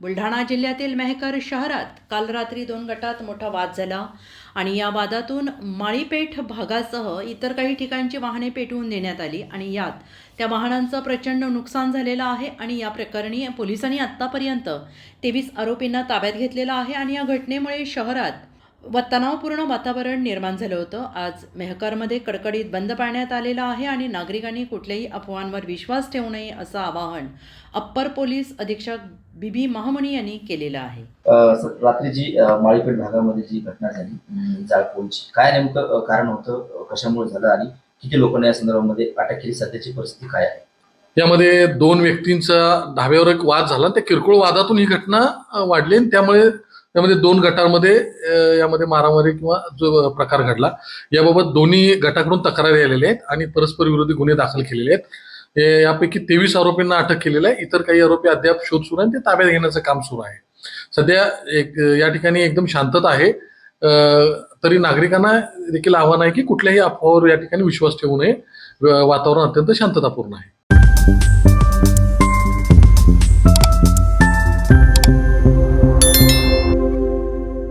बुलढाणा जिल्ह्यातील मेहकर शहरात काल रात्री दोन गटात मोठा वाद झाला आणि या वादातून माळीपेठ भागासह इतर काही ठिकाणची वाहने पेटवून देण्यात आली आणि यात त्या वाहनांचं प्रचंड नुकसान झालेलं आहे आणि या प्रकरणी पोलिसांनी आत्तापर्यंत तेवीस आरोपींना ताब्यात घेतलेलं आहे आणि या घटनेमुळे शहरात व तणावपूर्ण वातावरण निर्माण झालं होतं. आज मेहकरमध्ये कडकडीत बंद पाळण्यात आलेला आहे आणि नागरिकांनी कुठल्याही अफवांवर विश्वास ठेवू नये असं आवाहन अप्पर पोलीस अधीक्षक बीबी महामणी यांनी केलेलं आहे. रात्री जी माळीपेठ भागामध्ये जी घटना झाली जाळपोळची काय नेमकं कारण होतं कशामुळे झालं आणि किती लोकांना या संदर्भामध्ये अटक केली सध्याची परिस्थिती काय आहे? यामध्ये दोन व्यक्तींचा धाब्यावर एक वाद झाला. त्या किरकोळ वादातून ही घटना वाढली आणि त्यामुळे त्यामध्ये दोन गटांमध्ये यामध्ये मारामारी किंवा जो प्रकार घडला. याबाबत दोन्ही गटाकडून तक्रारी आलेल्या आहेत आणि परस्पर विरोधी गुन्हे दाखल केलेले आहेत. यापैकी तेवीस आरोपींना अटक केलेली आहे. इतर काही आरोपी अद्याप शोध सुरू आहे आणि ते ताब्यात घेण्याचं काम सुरू आहे. सध्या एक या ठिकाणी एकदम शांतता आहे. तरी नागरिकांना देखील आव्हान आहे की कुठल्याही अफवावर या ठिकाणी विश्वास ठेवू नये. वातावरण अत्यंत शांततापूर्ण आहे.